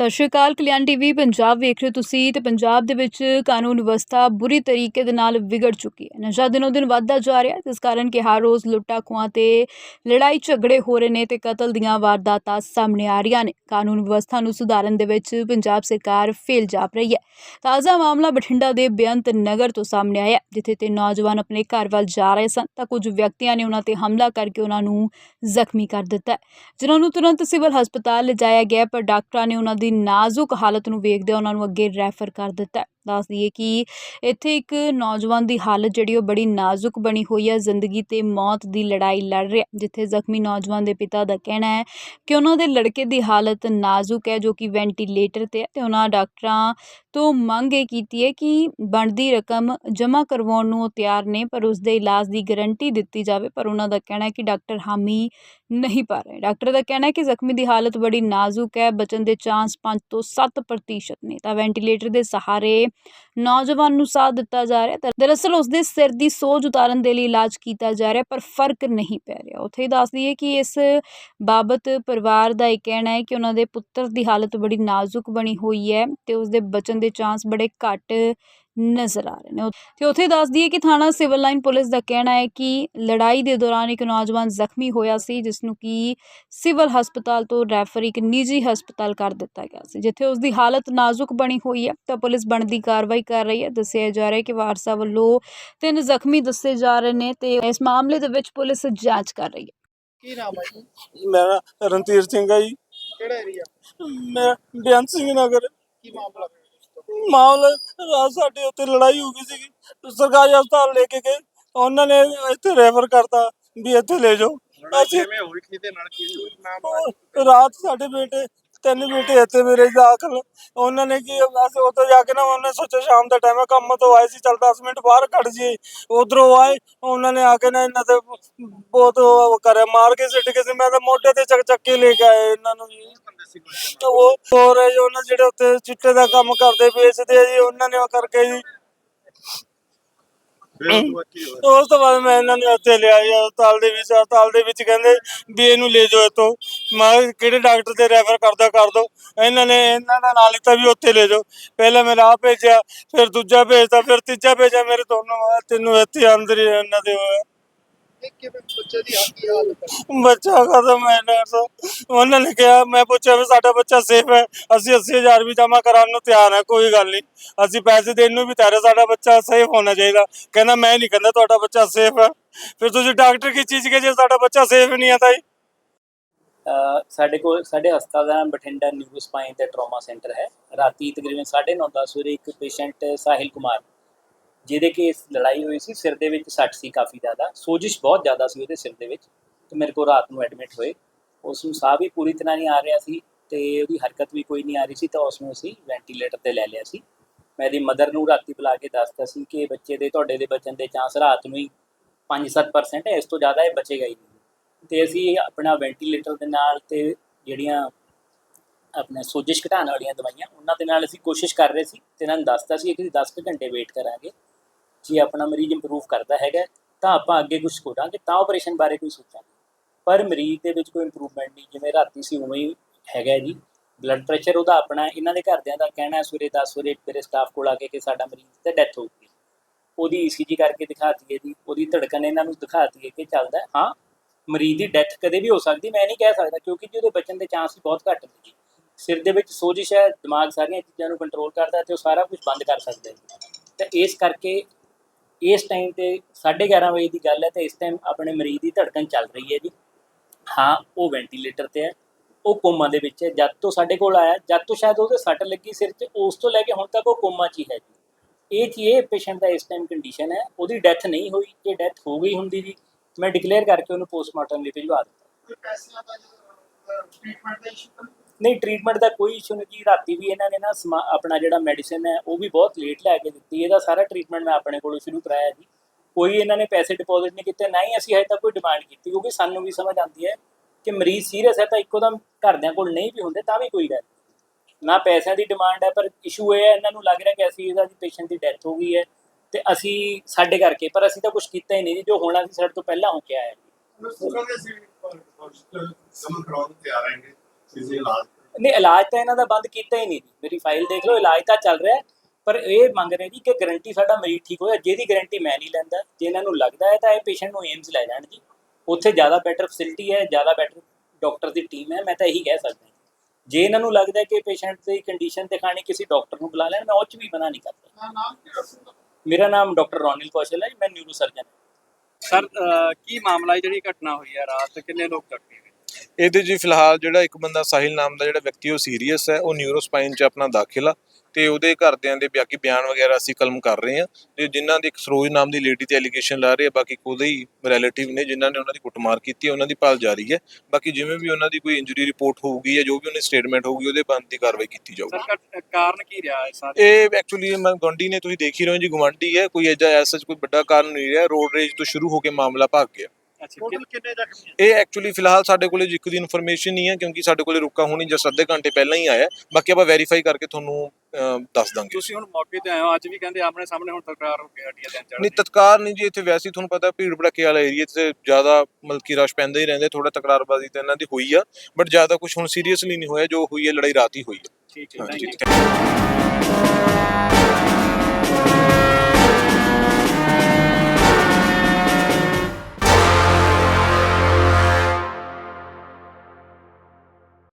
ਸਤਿ ਸ਼੍ਰੀ ਅਕਾਲ, ਕਲਿਆਣ ਟੀਵੀ, ਪੰਜਾਬ ਵੇਖ ਰਹੇ ਹੋ ਤੁਸੀਂ ਤੇ ਪੰਜਾਬ ਦੇ ਵਿੱਚ ਕਾਨੂੰਨ ਵਿਵਸਥਾ ਬੁਰੀ ਤਰੀਕੇ ਦੇ ਨਾਲ ਵਿਗੜ ਚੁੱਕੀ ਹੈ। ਨਸ਼ਾ ਦਿਨੋ ਦਿਨ ਵੱਧਦਾ ਜਾ ਰਿਹਾ ਹੈ, ਜਿਸ ਕਾਰਨ ਕਿ ਹਰ ਰੋਜ਼ ਲੁੱਟਾ ਖੋਹਾਂ ਤੇ ਲੜਾਈ ਝਗੜੇ ਹੋ ਰਹੇ ਨੇ ਤੇ ਕਤਲ ਦੀਆਂ ਵਾਰਦਾਤਾਂ ਸਾਹਮਣੇ ਆ ਰਹੀਆਂ ਨੇ। ਕਾਨੂੰਨ ਵਿਵਸਥਾ ਨੂੰ ਸੁਧਾਰਨ ਦੇ ਵਿੱਚ ਪੰਜਾਬ ਸਰਕਾਰ ਫੇਲ ਜਾਪ ਰਹੀ ਹੈ। ਤਾਜ਼ਾ ਮਾਮਲਾ ਬਠਿੰਡਾ ਦੇ ਬੇਅੰਤ ਨਗਰ ਤੋਂ ਸਾਹਮਣੇ ਆਇਆ ਜਿੱਥੇ ਤੇ ਨੌਜਵਾਨ ਆਪਣੇ ਘਰ ਵੱਲ ਜਾ ਰਹੇ ਸਨ, ਤਾਂ ਕੁਝ ਵਿਅਕਤੀਆਂ ਨੇ ਉਹਨਾਂ ਤੇ ਹਮਲਾ ਕਰਕੇ ਉਹਨਾਂ ਨੂੰ ਜ਼ਖਮੀ ਕਰ ਦਿੱਤਾ ਜਿਨ੍ਹਾਂ ਨੂੰ ਤੁਰੰਤ ਸਿਵਲ ਹਸਪਤਾਲ ਲਿਜਾਇਆ ਗਿਆ ਪਰ ਡਾਕਟਰਾਂ ਨੇ ਉਹਨਾਂ ਦੀ ਨਾਜ਼ੁਕ ਹਾਲਤ ਨੂੰ ਵੇਖਦਿਆਂ ਉਹਨਾਂ ਨੂੰ ਅੱਗੇ ਰੈਫਰ ਕਰ ਦਿੱਤਾ ਦੱਸ ਦਈਏ ਕਿ ਇੱਥੇ ਇੱਕ ਨੌਜਵਾਨ ਦੀ ਹਾਲਤ ਜਿਹੜੀ ਉਹ ਬੜੀ ਨਾਜ਼ੁਕ ਬਣੀ ਹੋਈ ਹੈ। ਜ਼ਿੰਦਗੀ ਤੇ ਮੌਤ ਦੀ ਲੜਾਈ ਲੜ ਰਿਹਾ ਜਿੱਥੇ ਜ਼ਖਮੀ ਨੌਜਵਾਨ ਦੇ ਪਿਤਾ ਦਾ ਕਹਿਣਾ ਹੈ ਕਿ ਉਹਨਾਂ ਦੇ ਲੜਕੇ ਦੀ ਹਾਲਤ ਨਾਜ਼ੁਕ ਹੈ ਜੋ ਕਿ ਵੈਂਟੀਲੇਟਰ ਤੇ ਹੈ ਅਤੇ ਉਹਨਾਂ ਡਾਕਟਰਾਂ ਤੋਂ ਮੰਗ ਇਹ ਕੀਤੀ ਹੈ ਕਿ ਬਣਦੀ ਰਕਮ ਜਮ੍ਹਾਂ ਕਰਵਾਉਣ ਨੂੰ ਉਹ ਤਿਆਰ ਨੇ, ਪਰ ਉਸ ਦੇ ਇਲਾਜ ਦੀ ਗਾਰੰਟੀ ਦਿੱਤੀ ਜਾਵੇ, ਪਰ ਉਹਨਾਂ ਦਾ ਕਹਿਣਾ ਹੈ ਕਿ ਡਾਕਟਰ ਹਾਮੀ ਨਹੀਂ ਪਾ ਰਹੇ। ਡਾਕਟਰ ਦਾ ਕਹਿਣਾ ਹੈ ਕਿ ਜ਼ਖਮੀ ਦੀ ਹਾਲਤ ਬੜੀ ਨਾਜ਼ੁਕ ਹੈ, ਬਚਣ ਦੇ ਚਾਂਸ 5 ਤੋਂ 7% ਨੇ। ਤਾਂ ਵੈਂਟੀਲੇਟਰ ਦੇ ਸਹਾਰੇ ਨੌਜਵਾਨ ਨੂੰ ਸਾਥ ਦਿੱਤਾ ਜਾ ਰਿਹਾ ਦਰਅਸਲ ਉਸਦੇ ਸਿਰ ਦੀ ਸੋਜ ਉਤਾਰਨ ਦੇ ਲਈ ਇਲਾਜ ਕੀਤਾ ਜਾ ਰਿਹਾ ਪਰ ਫ਼ਰਕ ਨਹੀਂ ਪੈ ਰਿਹਾ। ਉੱਥੇ ਹੀ ਦੱਸ ਦਈਏ ਕਿ ਇਸ ਬਾਬਤ ਪਰਿਵਾਰ ਦਾ ਇਹ ਕਹਿਣਾ ਹੈ ਕਿ ਉਹਨਾਂ ਦੇ ਪੁੱਤਰ ਦੀ ਹਾਲਤ ਬੜੀ ਨਾਜ਼ੁਕ ਬਣੀ ਹੋਈ ਹੈ ਤੇ ਉਸਦੇ ਬਚਣ ਦੇ ਚਾਂਸ ਬੜੇ ਘੱਟ ਨਜ਼ਰ ਆ ਰਹੇ ਨੇ। ਤੇ ਉੱਥੇ ਦੱਸ ਦਈਏ ਕਿ ਥਾਣਾ ਸਿਵਲ ਲਾਈਨ ਪੁਲਿਸ ਦਾ ਕਹਿਣਾ ਹੈ ਕਿ ਲੜਾਈ ਦੇ ਦੌਰਾਨ ਇੱਕ ਨੌਜਵਾਨ ਜ਼ਖਮੀ ਹੋਇਆ ਸੀ ਜਿਸ ਨੂੰ ਕਿ ਸਿਵਲ ਹਸਪਤਾਲ ਤੋਂ ਰੈਫਰ ਇੱਕ ਨਿੱਜੀ ਹਸਪਤਾਲ ਕਰ ਦਿੱਤਾ ਗਿਆ ਸੀ ਜਿੱਥੇ ਉਸ ਦੀ ਹਾਲਤ ਨਾਜ਼ੁਕ ਬਣੀ ਹੋਈ ਹੈ। ਤਾਂ ਪੁਲਿਸ ਬਣਦੀ ਕਾਰਵਾਈ ਕਰ ਰਹੀ ਹੈ। ਦੱਸਿਆ ਜਾ ਰਿਹਾ ਹੈ ਕਿ ਵਾਰਸਾ ਵੱਲੋਂ ਤਿੰਨ ਜ਼ਖਮੀ ਦੱਸੇ ਜਾ ਰਹੇ ਨੇ ਤੇ ਇਸ ਮਾਮਲੇ ਦੇ ਵਿੱਚ ਪੁਲਿਸ ਜਾਂਚ ਕਰ ਰਹੀ ਹੈ। ਕੀ ਨਾਮ ਹੈ ਜੀ? ਮੇਰਾ ਰਣਧੀਰ ਸਿੰਘ ਹੈ ਜੀ। ਕਿਹੜਾ ਏਰੀਆ ਮੈਂ ਬੇਅੰਤ ਸਿੰਘ ਨਗਰ। ਕੀ ਮਾਮਲਾ? ਮਾਮਲਾ ਰਾਤ ਸਾਡੇ ਉੱਤੇ ਲੜਾਈ ਹੋ ਗਈ ਸੀਗੀ ਸਰਕਾਰੀ ਹਸਪਤਾਲ ਲੈ ਕੇ ਗਏ ਉਹਨਾਂ ਨੇ ਇੱਥੇ ਰੈਫਰ ਕਰਤਾ ਵੀ ਇੱਥੇ ਲੈ ਜਾਓ। ਅਸੀਂ ਕਿਵੇਂ ਹੋਈ ਕਿਹਦੇ ਨਾਲ ਕੀ ਹੋਈ ਨਾਮ ਹੈ ਰਾਤ ਸਾਡੇ ਬੇਟੇ ਤਿੰਨ ਬੇਟੇ ਇੱਥੇ ਮੇਰੇ ਦਾਖਲ। ਉਹਨਾਂ ਨੇ ਕੀ ਅਸੀਂ ਉੱਥੇ ਜਾ ਕੇ ਨਾ ਉਹਨੇ ਸੋਚਿਆ ਸ਼ਾਮ ਦਾ ਟਾਈਮ ਹੈ ਕੰਮ ਤੋਂ ਆਏ ਸੀ, ਚੱਲ 10 ਮਿੰਟ ਬਾਹਰ ਖੜ ਜੀ ਉਧਰੋਂ ਆਏ, ਉਹਨਾਂ ਨੇ ਆ ਕੇ ਨਾ ਇਹਨਾਂ ਤੇ ਬਹੁਤ ਉਹ ਕਰਿਆ, ਮਾਰ ਕੇ ਸਿੱਟ ਕੇ ਸੀ ਮੈਂ ਤਾਂ ਮੋਢੇ ਤੇ ਚੱਕ ਚੱਕ ਕੇ ਲੈ ਕੇ ਆਏ ਇਹਨਾਂ ਨੂੰ ਜੀ। ਤੇ ਉਹ ਹੋਰ ਹੈ ਜੀ, ਉਹਨਾਂ ਜਿਹੜੇ ਉੱਥੇ ਚਿੱਟੇ ਦਾ ਕੰਮ ਕਰਦੇ, ਵੇਚਦੇ ਆ ਜੀ, ਉਹਨਾਂ ਨੇ ਉਹ ਕਰਕੇ ਜੀ। ਉਸ ਤੋਂ ਬਾਅਦ ਮੈਂ ਇਹਨਾਂ ਨੂੰ ਉੱਥੇ ਲਿਆ ਜੀ ਹਸਪਤਾਲ ਦੇ ਵਿੱਚ ਹਸਪਤਾਲ ਦੇ ਵਿੱਚ ਕਹਿੰਦੇ ਵੀ ਇਹਨੂੰ ਲੈ ਜਾਓ ਇੱਥੋਂ। ਮੈਂ ਕਿਹਾ ਕਿਹੜੇ ਡਾਕਟਰ ਤੇ ਰੈਫਰ ਕਰਦਾ ਕਰ ਦੋ। ਇਹਨਾਂ ਨੇ ਇਹਨਾਂ ਦਾ ਨਾਂ ਲਿੱਤਾ ਵੀ ਉੱਥੇ ਲੈ ਜਾਓ। ਪਹਿਲਾਂ ਮੇਰਾ ਆਪ ਭੇਜਿਆ ਫਿਰ ਦੂਜਾ ਭੇਜਤਾ ਫਿਰ ਤੀਜਾ ਭੇਜਿਆ ਮੇਰੇ ਦੋਨੋਂ ਤਿੰਨੋਂ ਇੱਥੇ ਅੰਦਰ ਹੀ ਇਹਨਾਂ ਦੇ ਹੋਇਆ ਇਹ ਕਿਵੇਂ ਬੱਚੇ ਦੀ ਹਾਲਤ ਕੀ ਹਾਲਤ ਹੈ? ਬੱਚਾ ਖਤਮ ਹੈ ਨਰਸ ਉਹਨਾਂ ਨੇ ਕਿਹਾ ਮੈਂ ਪੁੱਛਿਆ ਵੀ ਸਾਡਾ ਬੱਚਾ ਸੇਫ ਹੈ। ਅਸੀਂ 80000 ਵੀ ਜਮ੍ਹਾਂ ਕਰਾਉਣ ਨੂੰ ਤਿਆਰ ਹੈ ਕੋਈ ਗੱਲ ਨਹੀਂ। ਅਸੀਂ ਪੈਸੇ ਦੇਣ ਨੂੰ ਵੀ ਤਿਆਰ ਹਾਂ ਸਾਡਾ ਬੱਚਾ ਸੇਫ ਹੋਣਾ ਚਾਹੀਦਾ। ਕਹਿੰਦਾ ਮੈਂ ਨਹੀਂ ਕਹਿੰਦਾ ਤੁਹਾਡਾ ਬੱਚਾ ਸੇਫ ਹੈ। ਫਿਰ ਤੁਸੀਂ ਡਾਕਟਰ ਕੀ ਚੀਜ਼ ਕੇ ਜੇ ਸਾਡਾ ਬੱਚਾ ਸੇਫ ਨਹੀਂ ਹੈ ਤਾਂ ਜੀ ਅ, ਸਾਡੇ ਕੋਲ ਸਾਡੇ ਹਸਪਤਾਲ ਦਾ ਨਾਮ ਬਠਿੰਡਾ ਨਿਊ ਸਪਾਈਨ ਤੇ ਟਰਾਮਾ ਸੈਂਟਰ ਹੈ। ਰਾਤੀ ਤਕਰੀਬਨ 9:30 10 ਵਜੇ ਇੱਕ ਪੇਸ਼ੈਂਟ ਸਾਹਿਲ ਕੁਮਾਰ ਜਿਹਦੇ ਕਿ ਲੜਾਈ ਹੋਈ ਸੀ, ਸਿਰ ਦੇ ਵਿੱਚ ਸੱਟ ਸੀ ਕਾਫੀ ਜ਼ਿਆਦਾ, ਸੋਜਿਸ਼ ਬਹੁਤ ਜ਼ਿਆਦਾ ਸੀ ਉਹਦੇ ਸਿਰ ਦੇ ਵਿੱਚ, ਤੇ ਮੇਰੇ ਕੋਲ ਰਾਤ ਨੂੰ ਐਡਮਿਟ ਹੋਏ। ਉਸ ਨੂੰ ਸਾਹ ਵੀ ਪੂਰੀ ਤਰ੍ਹਾਂ ਨਹੀਂ ਆ ਰਿਹਾ ਸੀ, ਤੇ ਉਹਦੀ ਹਰਕਤ ਵੀ ਕੋਈ ਨਹੀਂ ਆ ਰਹੀ ਸੀ, ਤਾਂ ਉਸ ਨੂੰ ਅਸੀਂ ਵੈਂਟੀਲੇਟਰ ਤੇ ਲੈ ਲਿਆ ਸੀ। ਮੈਂ ਇਹਦੀ ਮਦਰ ਨੂੰ ਰਾਤੀ ਬੁਲਾ ਕੇ ਦੱਸਤਾ ਸੀ ਕਿ ਬੱਚੇ ਦੇ, ਤੁਹਾਡੇ ਦੇ ਬਚਣ ਦੇ ਚਾਂਸ ਰਾਤ ਨੂੰ ਹੀ 5-7% ਹੈ, ਇਸ ਤੋਂ ਜ਼ਿਆਦਾ ਇਹ ਬਚੇਗਾ ਹੀ ਨਹੀਂ। ਤੇ ਅਸੀਂ ਆਪਣਾ ਵੈਂਟੀਲੇਟਰ ਦੇ ਨਾਲ ਤੇ ਜਿਹੜੀਆਂ ਆਪਣੇ ਸੋਜਿਸ਼ ਘਟਾਉਣ ਵਾਲੀਆਂ ਦਵਾਈਆਂ, ਉਹਨਾਂ ਦੇ ਨਾਲ ਅਸੀਂ ਕੋਸ਼ਿਸ਼ ਕਰ ਰਹੇ ਸੀ, ਤੇ ਇਹਨਾਂ ਨੂੰ ਦੱਸਤਾ ਸੀ ਕਿ ਅਸੀਂ 10 ਕੁ ਘੰਟੇ ਵੇਟ ਕਰਾਂਗੇ। ਜੇ ਆਪਣਾ ਮਰੀਜ਼ ਇੰਪਰੂਵ ਕਰਦਾ ਹੈਗਾ, ਤਾਂ ਆਪਾਂ ਅੱਗੇ ਕੁਝ ਕਰਾਂਗੇ ਤਾਂ ਆਪਰੇਸ਼ਨ ਬਾਰੇ ਕੋਈ ਸੋਚਾਂਗੇ। ਪਰ ਮਰੀਜ਼ ਦੇ ਵਿੱਚ ਕੋਈ ਇੰਪਰੂਵਮੈਂਟ ਨਹੀਂ, ਜਿਵੇਂ ਰਾਤੀ ਸੀ ਉਵੇਂ ਹੀ ਹੈਗਾ ਜੀ ਬਲੱਡ ਪ੍ਰੈਸ਼ਰ ਉਹਦਾ ਆਪਣਾ, ਇਹਨਾਂ ਦੇ ਘਰਦਿਆਂ ਦਾ ਕਹਿਣਾ ਹੈ, ਸਵੇਰੇ 10 ਵਜੇ ਮੇਰੇ ਸਟਾਫ ਕੋਲ ਆ ਕੇ ਕਿ ਸਾਡਾ ਮਰੀਜ਼ ਤੇ ਡੈਥ ਹੋ ਗਈ। ਉਹਦੀ ਈਸੀਜੀ ਕਰਕੇ ਦਿਖਾਤੀ ਹੈ ਜੀ, ਉਹਦੀ ਧੜਕਣ ਇਹਨਾਂ ਨੂੰ ਦਿਖਾਤੀ ਹੈ ਕਿ ਚੱਲਦਾ ਹਾਂ। ਮਰੀਜ਼ ਦੀ ਡੈਥ ਕਦੇ ਵੀ ਹੋ ਸਕਦੀ, ਮੈਂ ਨਹੀਂ ਕਹਿ ਸਕਦਾ, ਕਿਉਂਕਿ ਜੀ ਉਹਦੇ ਬਚਣ ਦੇ ਚਾਂਸ ਵੀ ਬਹੁਤ ਘੱਟ ਨੇ ਜੀ। ਸਿਰ ਦੇ ਵਿੱਚ ਸੋਜਿਸ਼ ਹੈ, ਦਿਮਾਗ ਸਾਰੀਆਂ ਚੀਜ਼ਾਂ ਨੂੰ ਕੰਟਰੋਲ ਕਰਦਾ ਹੈ ਤੇ ਉਹ ਸਾਰਾ ਕੁਝ ਬੰਦ ਕਰ ਸਕਦਾ ਹੈ। ਤਾਂ ਇਸ ਕਰਕੇ ਇਸ ਟਾਈਮ ਤੇ 11:30 ਵਜੇ ਦੀ ਗੱਲ ਹੈ ਤੇ ਇਸ ਟਾਈਮ ਆਪਣੇ ਮਰੀਜ਼ ਦੀ ਧੜਕਣ ਚੱਲ ਰਹੀ ਹੈ ਜੀ। ਹਾਂ, ਉਹ ਵੈਂਟੀਲੇਟਰ ਤੇ ਹੈ, ਉਹ ਕੋਮਾ ਦੇ ਵਿੱਚ ਹੈ। ਜਦ ਤੋਂ ਸਾਡੇ ਕੋਲ ਆਇਆ, ਜਦ ਤੋਂ ਸ਼ਾਇਦ ਉਹਦੇ ਸੱਟ ਲੱਗੀ ਸਿਰ 'ਚ, ਉਸ ਤੋਂ ਲੈ ਕੇ ਹੁਣ ਤੱਕ ਉਹ ਕੋਮਾ 'ਚ ਹੀ ਹੈ ਜੀ। ਇਹ ਚੀ ਇਹ ਪੇਸ਼ੈਂਟ ਦਾ ਇਸ ਟਾਈਮ ਕੰਡੀਸ਼ਨ ਹੈ। ਉਹਦੀ ਡੈਥ ਨਹੀਂ ਹੋਈ ਜੇ ਡੈਥ ਹੋ ਗਈ ਹੁੰਦੀ ਜੀ। ਮੈਂ ਡਿਕਲੇਅਰ ਕਰਕੇ ਉਹਨੂੰ ਪੋਸਟਮਾਰਟਮ ਲਈ ਭਿਜਵਾ ਦਿੱਤਾ। ਪੈਸਿਆਂ ਦਾ ਟ੍ਰੀਟਮੈਂਟ ਦਾ ਇਸ਼ੂ ਨਹੀਂ ਟ੍ਰੀਟਮੈਂਟ ਦਾ ਕੋਈ ਇਸ਼ੂ ਨਹੀਂ ਜੀ। ਰਾਤੀ ਵੀ ਇਹਨਾਂ ਨੇ ਨਾ ਸਮਾ- ਆਪਣਾ ਜਿਹੜਾ ਮੈਡੀਸਿਨ ਹੈ, ਉਹ ਵੀ ਬਹੁਤ ਲੇਟ ਲੈ ਕੇ ਦਿੱਤੀ। ਇਹਦਾ ਸਾਰਾ ਟ੍ਰੀਟਮੈਂਟ ਮੈਂ ਆਪਣੇ ਕੋਲੋਂ ਸ਼ੁਰੂ ਕਰਾਇਆ ਜੀ। ਕੋਈ ਇਹਨਾਂ ਨੇ ਪੈਸੇ ਡਿਪੋਜ਼ਿਟ ਨਹੀਂ ਕੀਤੇ, ਨਾ ਹੀ ਅਸੀਂ ਹਜੇ ਤੱਕ ਕੋਈ ਡਿਮਾਂਡ ਕੀਤੀ, ਕਿਉਂਕਿ ਸਾਨੂੰ ਵੀ ਸਮਝ ਆਉਂਦੀ ਹੈ ਕਿ ਮਰੀਜ਼ ਸੀਰੀਅਸ ਹੈ ਤਾਂ ਇੱਕੋ ਦਮ ਘਰਦਿਆਂ ਕੋਲ ਨਹੀਂ ਵੀ ਹੁੰਦੇ, ਤਾਂ ਵੀ ਕੋਈ ਗੱਲ ਨਹੀਂ। ਨਾ ਪੈਸਿਆਂ ਦੀ ਡਿਮਾਂਡ ਹੈ, ਪਰ ਇਸ਼ੂ ਇਹ ਹੈ, ਇਹਨਾਂ ਨੂੰ ਲੱਗ ਰਿਹਾ ਕਿ ਅਸੀਂ ਇਹਦਾ ਜੀ ਪੇਸ਼ੈਂਟ ਦੀ ਡੈਥ ਹੋ ਗਈ ਹੈ ਤੇ ਅਸੀਂ ਸਾਡੇ ਕਰਕੇ, ਪਰ ਅਸੀਂ ਤਾਂ ਕੁਝ ਕੀਤਾ ਹੀ ਨਹੀਂ ਜੀ, ਜੋ ਹੋਣਾ ਸੀ ਸਾਡੇ ਤੋਂ ਪਹਿਲਾਂ ਹੋ ਕੇ ਆਇਆ ਜੀ। ਸੁਣੋਗੇ ਸੀ ਸਮਨ ਕਰਾਉਣ ਨੂੰ ਤਿਆਰ ਹੈਗੇ। ਕਿਸੇ ਇਲਾਜ ਨਹੀਂ ਇਲਾਜ ਤਾਂ ਇਹਨਾਂ ਦਾ ਬੰਦ ਕੀਤਾ ਹੀ ਨਹੀਂ। ਮੇਰੀ ਫਾਈਲ ਦੇਖ ਲਓ ਇਲਾਜ ਤਾਂ ਚੱਲ ਰਿਹਾ ਹੈ, ਪਰ ਇਹ ਮੰਗ ਰਹੇ ਜੀ ਕਿ ਗਾਰੰਟੀ ਸਾਡਾ ਮਰੀਜ਼ ਠੀਕ ਹੋਇਆ ਜਿਹਦੀ ਗਾਰੰਟੀ ਮੈਂ ਨਹੀਂ ਲੈਂਦਾ ਜੇ ਇਹਨਾਂ ਨੂੰ ਲੱਗਦਾ ਹੈ ਤਾਂ ਇਹ ਪੇਸ਼ੈਂਟ ਨੂੰ ਏਮਸ ਲੈ ਜਾਣ ਜੀ। ਉੱਥੇ ਜ਼ਿਆਦਾ ਬੈਟਰ ਫੈਸਿਲਿਟੀ ਹੈ ਜ਼ਿਆਦਾ ਬੈਟਰ ਡਾਕਟਰ ਦੀ ਟੀਮ ਹੈ ਮੈਂ ਤਾਂ ਇਹੀ ਕਹਿ ਸਕਦਾ ਜੇ। ਇਹਨਾਂ ਨੂੰ ਲੱਗਦਾ ਹੈ ਕਿ ਪੇਸ਼ੈਂਟ ਦੀ ਕੰਡੀਸ਼ਨ ਦਿਖਾਣੀ ਕਿਸੇ ਡਾਕਟਰ ਨੂੰ ਬੁਲਾ ਲੈਣ ਮੈਂ ਉਹ 'ਚ ਵੀ ਮਨਾ ਨਹੀਂ ਕਰਦਾ। ਮੇਰਾ ਨਾਮ ਡਾਕਟਰ ਰੋਨਿਲ ਕੌਸ਼ਲ ਹੈ ਮੈਂ ਨਿਊਰੋ ਸਰਜਨ ਸਰ ਕੀ ਮਾਮਲਾ ਹੈ ਜਿਹੜੀ ਘਟਨਾ ਹੋਈ ਹੈ ਰਾਤ? ਕਿੰਨੇ ਲੋਕ ਜ਼ਖਮੀ ਹੋਏ ਇਹਦੇ ਜੀ ਫਿਲਹਾਲ ਜਿਹੜਾ ਇੱਕ ਬੰਦਾ ਸਾਹਿਲ ਨਾਮ ਦਾ ਜਿਹੜਾ ਵਿਅਕਤੀ ਉਹ ਸੀਰੀਅਸ ਹੈ ਉਹ ਨਿਊਰੋਸਪਾਈਨ 'ਚ ਆਪਣਾ ਦਾਖਲ ਆ ਤੇ ਉਹਦੇ ਘਰਦਿਆਂ ਦੇ ਬਾਕੀ ਬਿਆਨ ਵਗੈਰਾ ਅਸੀਂ ਕਲਮ ਕਰ ਰਹੇ ਹਾਂ ਤੇ ਜਿਨ੍ਹਾਂ ਦੀ ਇੱਕ ਸਰੋਜ ਨਾਮ ਦੀ ਲੇਡੀ ਤੇ ਐਲੀਗੇਸ਼ਨ ਲਾ ਰਹੇ ਆ ਬਾਕੀ ਉਹਦੇ ਹੀ ਰਿਲੇਟਿਵ ਨੇ ਜਿਨ੍ਹਾਂ ਨੇ ਉਹਨਾਂ ਦੀ ਕੁੱਟਮਾਰ ਕੀਤੀ ਹੈ ਉਹਨਾਂ ਦੀ ਭਾਲ ਜਾਰੀ ਹੈ। ਬਾਕੀ ਜਿਵੇਂ ਵੀ ਉਹਨਾਂ ਦੀ ਕੋਈ ਇੰਜਰੀ ਰਿਪੋਰਟ ਹੋਊਗੀ ਜਾਂ ਜੋ ਵੀ ਉਹਨੇ ਸਟੇਟਮੈਂਟ ਹੋਊਗੀ ਉਹਦੇ ਬੰਦ ਦੀ ਕਾਰਵਾਈ ਕੀਤੀ ਜਾਊਗੀ। ਸਰ ਕਾਰਨ ਕੀ ਰਿਹਾ ਹੈ ਸਾਰੇ? ਇਹ ਐਕਚੁਅਲੀ ਮੈਂ ਗਵਾਂਢੀ ਨੇ ਤੁਸੀਂ ਦੇਖ ਹੀ ਰਹੇ ਹੋ ਜੀ ਗਵਾਂਢੀ ਹੈ ਕੋਈ ਐਜਾ ਐਸਾ ਕੋਈ ਵੱਡਾ ਕਾਰਨ ਨਹੀਂ ਰਿਹਾ ਰੋਡ ਰੇਜ ਤੋਂ ਸ਼ੁਰੂ ਹੋ ਕੇ ਮਾਮਲਾ ਭੱਗ ਗਿਆ। ਟੋਟਲ ਕਿੰਨੇ ਜ਼ਖਮੀ ਇਹ ਐਕਚੁਅਲੀ ਫਿਲਹਾਲ ਸਾਡੇ ਕੋਲੇ ਇੱਕ ਦੀ ਇਨਫੋਰਮੇਸ਼ਨ ਨਹੀਂ ਹੈ ਕਿਉਂਕਿ ਸਾਡੇ ਕੋਲੇ ਰੁਕਾ ਹੋਣੀ ਜਸ ਅੱਧੇ ਘੰਟੇ ਪਹਿਲਾਂ ਹੀ ਆਇਆ। ਬਾਕੀ ਆਪਾਂ ਵੈਰੀਫਾਈ ਕਰਕੇ ਤੁਹਾਨੂੰ ਦੱਸ ਦਾਂਗੇ। ਤੁਸੀਂ ਹੁਣ ਮੌਕੇ ਤੇ ਆਏ ਹੋ ਅੱਜ ਵੀ ਕਹਿੰਦੇ ਆਮਣੇ ਸਾਹਮਣੇ ਹੁਣ ਤਕਰਾਰ ਹੋ ਕੇ ਹਟੀ ਹੈ ਦਿਨ ਚੜ੍ਹਦੇ ਨਹੀਂ ਤਤਕਾਰ ਨਹੀਂ ਜੀ ਇੱਥੇ ਵੈਸੇ ਤੁਹਾਨੂੰ ਪਤਾ ਭੀੜ ਭੜੱਕੇ ਵਾਲਾ ਏਰੀਆ ਤੇ ਜ਼ਿਆਦਾ ਮਲਕੀ ਰਸ਼ ਪੈਂਦਾ ਹੀ ਰਹਿੰਦਾ ਥੋੜਾ ਤਕਰਾਰਬਾਜ਼ੀ ਤਾਂ ਇਹਨਾਂ ਦੀ ਹੋਈ ਆ ਬਟ ਜ਼ਿਆਦਾ ਕੁਝ ਹੁਣ ਸੀਰੀਅਸਲੀ ਨਹੀਂ ਹੋਇਆ ਜੋ ਹੋਈ ਹੈ ਲੜਾਈ ਰਾਤ ਹੀ ਹੋਈ ਹੈ। ਠੀਕ ਹੈ ਥੈਂਕ ਯੂ